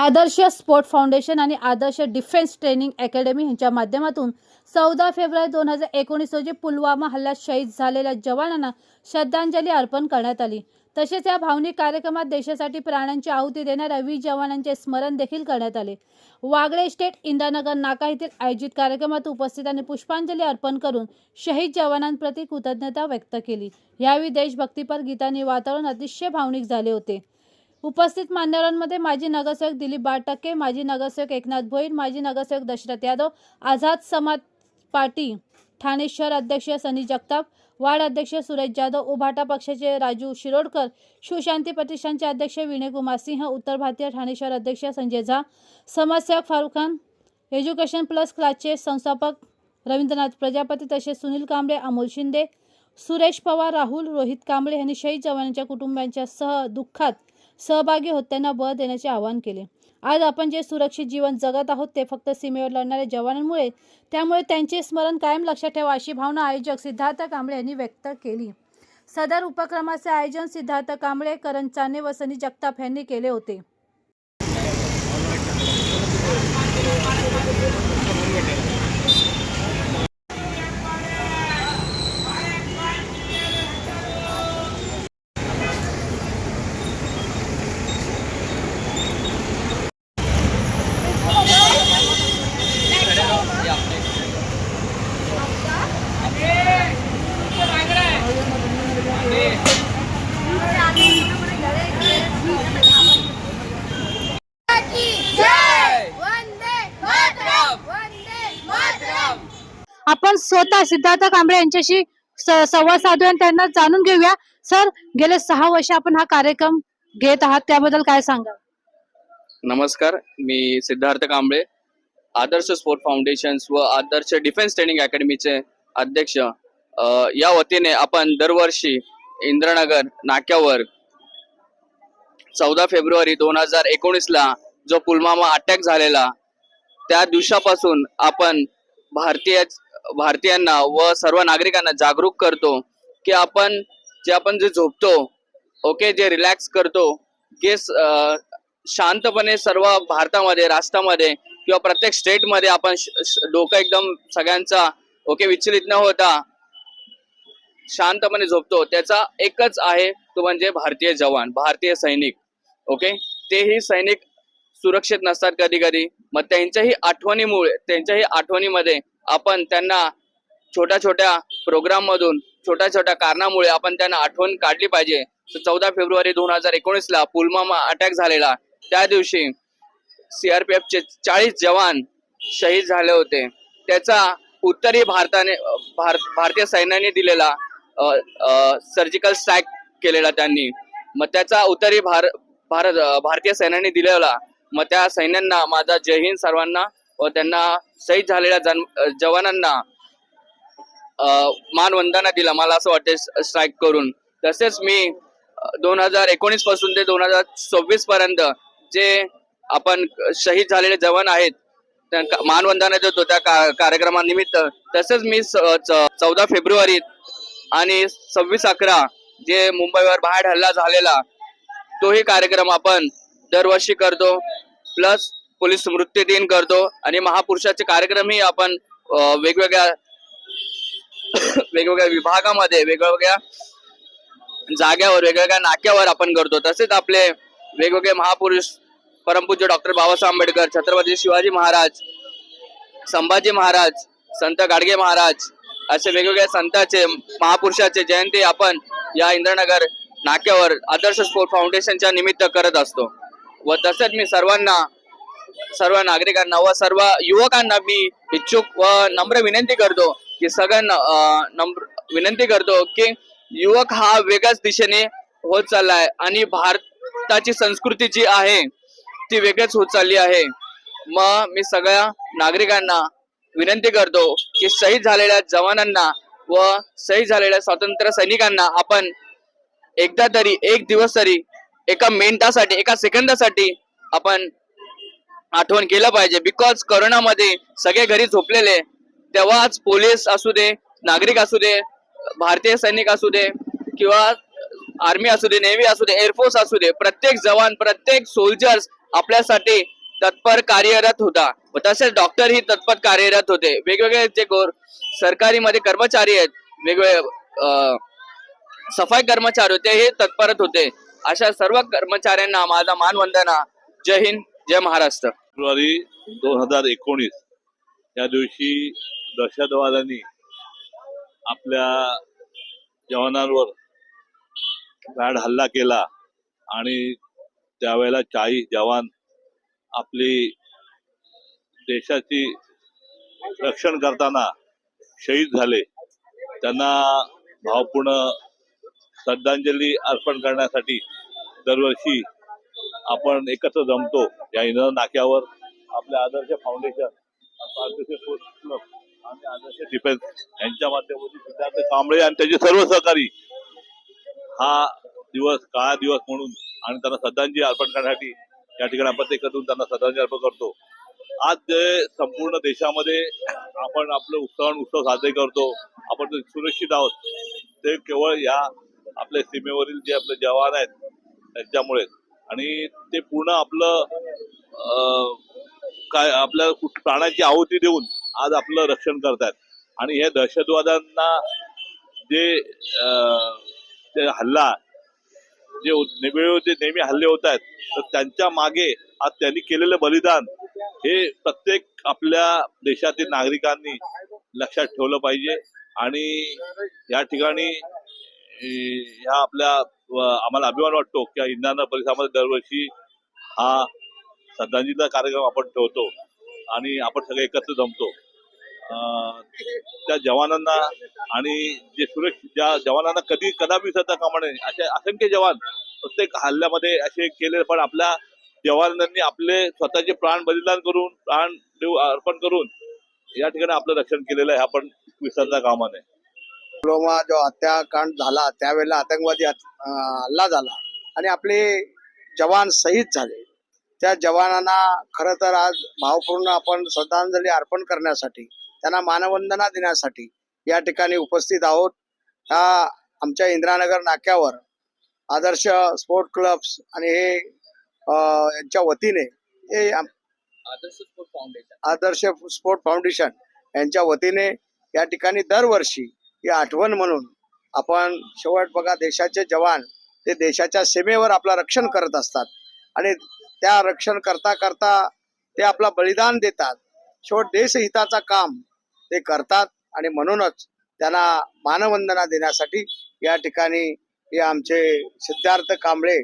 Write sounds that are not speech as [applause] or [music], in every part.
आदर्श sport foundation आणि आदर्श defence training academy यांच्या माध्यमातून चौदा फेब्रुवारी दोन हजार एकोणीस रोजी पुलवामा हल्ल्यात शहीद झालेल्या जवानांना श्रद्धांजली अर्पण करण्यात आली. तसेच या भावनिक कार्यक्रमात देशासाठी प्राणांची आहुती देणाऱ्या वीर जवानांचे स्मरण देखील करण्यात आले. वागळे स्टेट इंदानगर नाका येथील आयोजित कार्यक्रमात उपस्थितांनी पुष्पांजली अर्पण करून शहीद जवानांप्रती कृतज्ञता व्यक्त केली. यावेळी देशभक्तीपर गीतांनी वातावरण अतिशय भावनिक झाले होते. उपस्थित मान्यवरांमध्ये माजी नगरसेवक दिलीप बाटके माजी नगरसेवक एकनाथ भोईर माजी नगरसेवक दशरथ यादव आझाद समाज पार्टी ठाणे शहर अध्यक्ष सनी जगताप वार्ड अध्यक्ष सुरेश जाधव उभाटा पक्षाचे राजू शिरोडकर शिवशांती प्रतिष्ठानचे अध्यक्ष विनयकुमार सिंह उत्तर भारतीय ठाणे शहर अध्यक्ष संजय झा समाजसेवक फारुख खान एज्युकेशन प्लस क्लासचे संस्थापक रवींद्रनाथ प्रजापती तसेच सुनील कांबळे अमोल शिंदे सुरेश पवार राहुल रोहित कांबळे यांनी शहीद जवानांच्या कुटुंबियांच्या सह दुःखात सहभागी होत त्यांना बळ देण्याचे आवाहन केले. आज आपण जे सुरक्षित जीवन जगत आहोत ते फक्त सीमेवर लढणाऱ्या जवानांमुळे त्यामुळे त्यांचे स्मरण कायम लक्षात ठेवा अशी भावना आयोजक सिद्धार्थ कांबळे यांनी व्यक्त केली. सदर उपक्रमाचे आयोजन सिद्धार्थ कांबळे करण चाने व सनी जगताप यांनी केले होते की जय वंदे मातरम वंदे मातरम आपण स्वतः सिद्धार्थ कांबळे यांच्याशी संवाद साधूया आणि त्यांना जाणून घेऊया. सर गेले सहा वर्ष आपण हा कार्यक्रम घेत आहात. त्याबद्दल काय सांगा नमस्कार. मी सिद्धार्थ कांबळे आदर्श स्पोर्ट फाउंडेशन व आदर्श डिफेन्स ट्रेनिंग अकॅडमीचे अध्यक्ष. या वतीने आपण दरवर्षी इंद्रनगर नाक्यावर चौदा फेब्रुवारी दोन हजार एकोणीसला जो पुलवामा अटॅक झालेला त्या दिवसापासून आपण भारतीय भारतीयांना व सर्व नागरिकांना जागरूक करतो की आपण जे आपण जे झोपतो ओके जे रिलॅक्स करतो जे शांतपणे सर्व भारतामध्ये राष्ट्रामध्ये किंवा प्रत्येक स्टेटमध्ये आपण डोकं एकदम सगळ्यांचा ओके विचलित न होता शांतपणे झोपतो. त्याचा एकच आहे तो म्हणजे भारतीय जवान भारतीय सैनिक ओके तेही सैनिक सुरक्षित नसतात कधी कधी मग त्यांच्याही आठवणीमुळे त्यांच्याही आठवणीमध्ये आपण त्यांना छोट्या छोट्या प्रोग्राम मधून छोट्या छोट्या कारणामुळे आपण त्यांना आठवण काढली पाहिजे. चौदा फेब्रुवारी दोन हजार एकोणीस ला पुलवामा अटॅक झालेला. त्या दिवशी सीआरपीएफ चे चाळीस जवान शहीद झाले होते. त्याचा उत्तरी भारताने भार, भारतीय सैन्याने दिलेला सर्जिकल स्ट्राईक केलेला त्यांनी. मग त्याचा उत्तरी भार भारत भारतीय सैन्याने दिलेला. मग त्या सैन्यांना माझा जय हिंद सर्वांना. व त्यांना शहीद झालेल्या जन जवानांना मानवंदना दिला. मला असं वाटते स्ट्राईक करून. तसेच मी दोन हजार एकोणीसपासून ते दोन हजार सव्वीस पर्यंत जे आपण शहीद झालेले जवान आहेत मानवंदना देतो त्या का- कार्यक्रमानिमित्त तसेच मी चौदा फेब्रुवारीत आणि सव्वीस अकरा जे मुंबईवर बाहेर हल्ला झालेला तोही कार्यक्रम आपण दरवर्षी करतो. प्लस पोलीस स्मृती दिन करतो आणि महापुरुषाचे कार्यक्रमही आपण वेगवेगळ्या [coughs] वेगवेगळ्या विभागामध्ये वेगवेगळ्या जाग्यावर वेगवेगळ्या नाक्यावर आपण करतो. तसेच आपले वेगवेगळे महापुरुष परमपूज्य डॉक्टर बाबासाहेब आंबेडकर छत्रपती शिवाजी महाराज संभाजी महाराज संत गाडगे महाराज असे वेगवेगळ्या संतांचे महापुरुषाचे जयंती आपण या इंद्रनगर नाक्यावर आदर्श स्पोर्ट फाउंडेशनच्या निमित्त करत असतो. व तसेच मी सर्वांना सर्व नागरिकांना व सर्व युवकांना मी इच्छुक व नम्र विनंती करतो की सगळ्यांना नम्र विनंती करतो की युवक हा वेगळ्याच दिशेने होत चाललाय आणि भारताची संस्कृती जी आहे ती वेगळीच होत चालली आहे. मग मी सगळ्या नागरिकांना विनंती करतो की शहीद झालेल्या जवानांना व शहीद झालेल्या स्वातंत्र्य सैनिकांना आपण एकदा तरी एक दिवस तरी एका मिनिटासाठी एका सेकंदासाठी आपण आठवण केलं पाहिजे. बिकॉज करोनामध्ये सगळे घरी झोपलेले तेव्हाच पोलीस असू दे नागरिक असू दे भारतीय सैनिक असू दे किंवा आर्मी असू दे नेव्ही असू दे एअरफोर्स असू दे प्रत्येक जवान प्रत्येक सोल्जर्स आपल्यासाठी तत्पर कार्यरत होता. तसेच डॉक्टर ही तत्पर कार्यरत होते. वेगवेगळे जे गोर सरकारी मध्ये कर्मचारी आहेत वेगवेगळे अं, सफाई कर्मचारी होते हे तत्परत होते. अशा सर्व कर्मचाऱ्यांना माझा मानवंदना. जय हिंद जय महाराष्ट्र. फेब्रुवारी दोन हजार एकोणीस या दिवशी दहशतवाद्यांनी आपल्या जवानांवर बॅड हल्ला केला आणि त्यावेळेला चाळीस जवान आपली देशाची रक्षण करताना शहीद झाले. त्यांना भावपूर्ण श्रद्धांजली अर्पण करण्यासाठी दरवर्षी आपण एकत्र जमतो. या इंधन नाक्यावर आपल्या आदर्श फाउंडेशन आदर्श क्लब आणि आदर्श डिफेन्स यांच्या माध्यमातून सिद्धार्थ कांबळे आणि त्याचे सर्व सहकारी हा दिवस काळा दिवस म्हणून आणि त्यांना श्रद्धांजली अर्पण करण्यासाठी या ठिकाणी आपण एकत्र त्यांना श्रद्धांजली अर्पण करतो. आज जे संपूर्ण देशामध्ये आपण आपलं उत्सव उत्सव साजरे करतो आपण सुरक्षित आहोत ते केवळ या आपल्या सीमेवरील जे आपले जवान आहेत त्यांच्यामुळेच. आणि ते पूर्ण आपलं काय आपल्या कुठ- प्राणाची आहुती देऊन आज आपलं रक्षण करतात आणि हे दहशतवाद्यांना जे ते हल्ला जे नेहमी जे नेहमी हल्ले होत आहेत तर त्यांच्या मागे आज त्यांनी केलेलं बलिदान हे प्रत्येक आपल्या देशातील नागरिकांनी लक्षात ठेवलं पाहिजे. आणि या ठिकाणी ह्या आपल्या आम्हाला अभिमान वाटतो की इंधना परिसरामध्ये दरवर्षी हा श्रद्धांजलीचा कार्यक्रम आपण ठेवतो आणि आपण सगळे एकत्र जमतो. अं, त्या जवानांना आणि जे सुरक्षित ज्या जवानांना कधी कदापि विसरता कामा नये असे असंख्य जवान प्रत्येक हल्ल्यामध्ये असे केले पण आपल्या जवानांनी आपले स्वतःचे प्राण बलिदान करून प्राण देऊ अर्पण करून या ठिकाणी आपलं रक्षण केलेलं आहे आपण विसरता कामा नये. पुलवामा जो हत्याकांड झाला त्यावेळेला आतंकवादी हल्ला झाला आणि आपले जवान शहीद झाले. त्या जवानांना खरं तर आज भावपूर्ण आपण श्रद्धांजली अर्पण करण्यासाठी त्यांना मानवंदना देण्यासाठी या ठिकाणी उपस्थित आहोत. ह्या आमच्या इंदिरानगर नाक्यावर आदर्श स्पोर्ट क्लब्स आणि हे यांच्या वतीने हे आदर्श स्पोर्ट फाउंडेशन यांच्या वतीने या ठिकाणी दरवर्षी ही आठवण म्हणून आपण शेवट बघा देशाचे जवान ते देशाच्या सीमेवर आपलं रक्षण करत असतात. आणि त्या रक्षण करता करता ते आपला बलिदान देतात. शेवट देशहिताचा काम ते करतात आणि म्हणूनच त्यांना मानवंदना देण्यासाठी या ठिकाणी हे आमचे सिद्धार्थ कांबळे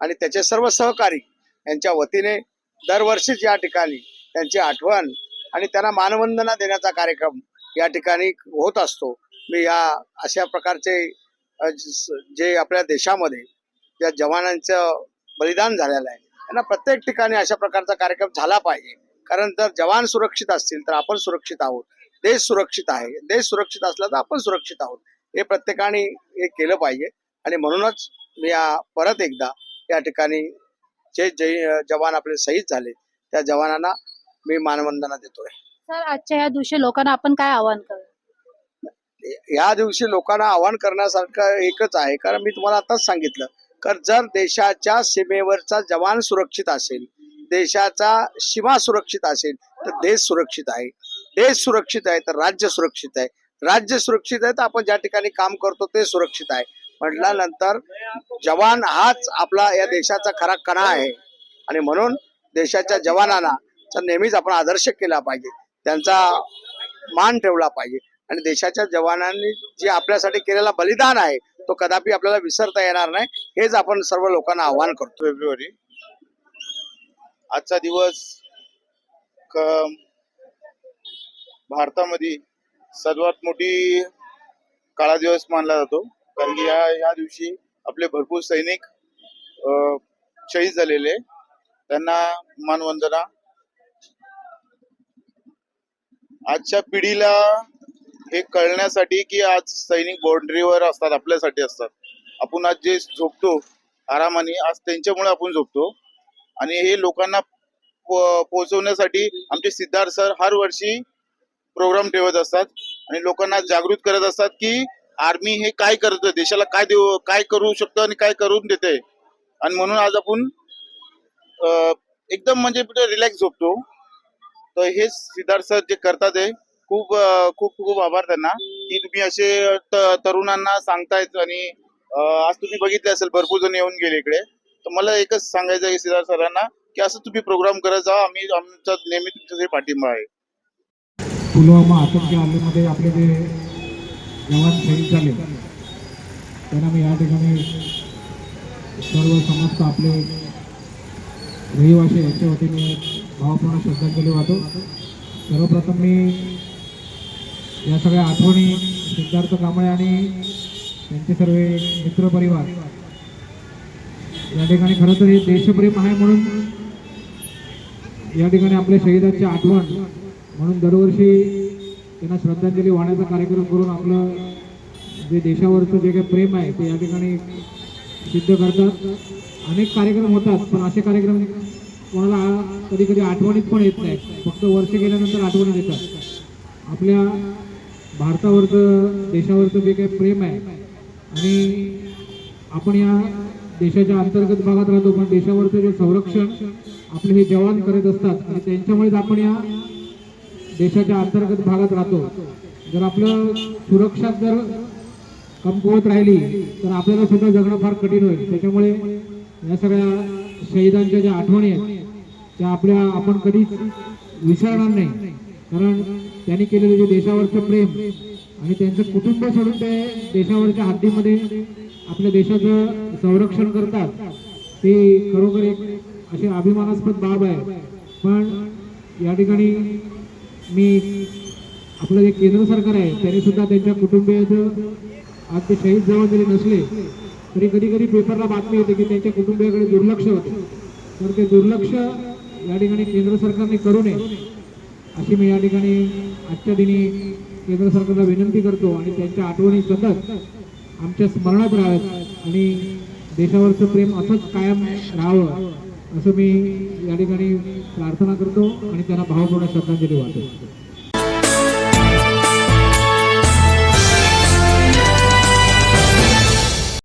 आणि त्याचे सर्व सहकारी यांच्या वतीने दरवर्षीच या ठिकाणी त्यांची आठवण आणि त्यांना मानवंदना देण्याचा कार्यक्रम या ठिकाणी होत असतो. मी या अशा प्रकारचे जे आपल्या देशामध्ये ज्या जवानांचं बलिदान झालेलं आहे त्यांना प्रत्येक ठिकाणी अशा प्रकारचा कार्यक्रम झाला पाहिजे. कारण जर जवान सुरक्षित असतील तर आपण सुरक्षित आहोत. देश सुरक्षित आहे. देश सुरक्षित असला तर आपण सुरक्षित आहोत. हे प्रत्येकाने हे केलं पाहिजे. आणि म्हणूनच मी या परत एकदा या ठिकाणी जे जे जवान आपले शहीद झाले त्या जवानांना मी मानवंदना देतोय. सर आजच्या या दिवशी लोकांना आपण काय आवाहन करू? या दिवशी लोकांना आवाहन करण्यासारखं एकच आहे. कारण मी तुम्हाला आताच सांगितलं तर जर देशाच्या सीमेवरचा जवान सुरक्षित असेल देशाचा सीमा सुरक्षित असेल तर देश सुरक्षित आहे. देश सुरक्षित आहे तर राज्य सुरक्षित आहे. राज्य सुरक्षित आहे तर आपण ज्या ठिकाणी काम करतो ते सुरक्षित आहे. म्हटल्यानंतर जवान हाच आपला या देशाचा खरा कणा आहे. आणि म्हणून देशाच्या जवानांना नेहमीच आपण आदर्श केला पाहिजे. त्यांचा मान ठेवला पाहिजे. आणि देशाच्या जवानांनी जे आपल्यासाठी केलेला बलिदान आहे तो कदापि आपल्याला विसरता येणार नाही. हेच आपण सर्व लोकांना आव्हान करतो. फेब्रुवारी. आजचा दिवस भारतामध्ये सर्वात मोठी काळा दिवस मानला जातो. कारण की या या दिवशी आपले भरपूर सैनिक शहीद झालेले त्यांना मानवंदना. आजच्या पिढीला हे कळण्यासाठी की आज सैनिक बाउंड्रीवर असतात आपल्यासाठी असतात. आपण आज जे झोपतो आरामाने आज त्यांच्यामुळे आपण झोपतो. आणि हे लोकांना पोहोचवण्यासाठी आमचे सिद्धार्थ सर हर वर्षी प्रोग्राम ठेवत असतात. आणि लोकांना जागृत करत असतात की आर्मी हे काय करतं देशाला काय देऊ काय करू शकतं आणि काय करून देते. आणि म्हणून आज आपण एकदम म्हणजे रिलॅक्स झोपतो. तर हे सिद्धार्थ सर जे करतात आहे खूप खूप खूप आभार त्यांना की तुम्ही असे तरुणांना सांगतायत आणि आज तुम्ही बघितले असेल भरपूर जण येऊन गेले इकडे. तर मला एकच सांगायचं आहे सिद्धार्थ सरांना की असं तुम्ही प्रोग्राम करत जा आम्ही आमचा नेहमी तुमच्यासाठी पाठिंबा आहे. पुलवामा आतंकी हल्ल्यामध्ये आपले जे जवान शहीद झाले त्यांना मी या ठिकाणी सर्व समस्त आपले रहिवासी यांच्या वतीने भावपूर्ण श्रद्धांजली वाहतो. सर्वप्रथम मी या सगळ्या आठवणी सिद्धार्थ कांबळे आणि त्यांचे सर्व मित्रपरिवार या ठिकाणी खरं तर हे देशप्रेम आहे म्हणून या ठिकाणी आपल्या शहीदांची आठवण म्हणून दरवर्षी त्यांना श्रद्धांजली वाहण्याचा कार्यक्रम करून आपलं जे देशावरचं जे काही प्रेम आहे ते या ठिकाणी सिद्ध करतात. अनेक कार्यक्रम होतात पण असे कार्यक्रम कोणाला कधी कधी आठवणीत पण येत नाही फक्त वर्ष गेल्यानंतर आठवण येतात आपल्या भारतावरचं देशावरचं जे काही प्रेम आहे आणि आपण या देशाच्या अंतर्गत भागात राहतो पण देशावरचं जे संरक्षण आपले हे जवान करत असतात आणि त्यांच्यामुळेच आपण या देशाच्या अंतर्गत भागात राहतो. जर आपलं सुरक्षा जर कमकुवत राहिली तर आपल्याला सुद्धा जगणं फार कठीण होईल. त्याच्यामुळे या सगळ्या शहीदांच्या ज्या आठवणी आहेत त्या आपल्या आपण कधीच विसरणार नाही. कारण त्यांनी केलेलं जे देशावरचं प्रेम आणि त्यांचं कुटुंब सोडून ते देशावरच्या हद्दीमध्ये आपल्या देशाचं संरक्षण करतात ते खरोखर एक अशी अभिमानास्पद बाब आहे. पण या ठिकाणी मी आपलं जे केंद्र सरकार आहे त्यांनी सुद्धा त्यांच्या कुटुंबियाचं आज ते शहीद जवळ जरी नसले तरी कधी कधी पेपरला बातमी येते की त्यांच्या कुटुंबियाकडे दुर्लक्ष होते. तर ते दुर्लक्ष या ठिकाणी केंद्र सरकारने करू नये. अशी मी या ठिकाणी आजच्या दिनी केंद्र सरकारला विनंती करतो आणि त्यांच्या आठवणी सतत आमच्या स्मरणात राहाव्यात आणि देशावरचं प्रेम असंच कायम राहावं असं मी या ठिकाणी प्रार्थना करतो आणि त्यांना भावपूर्ण श्रद्धांजली वाटतो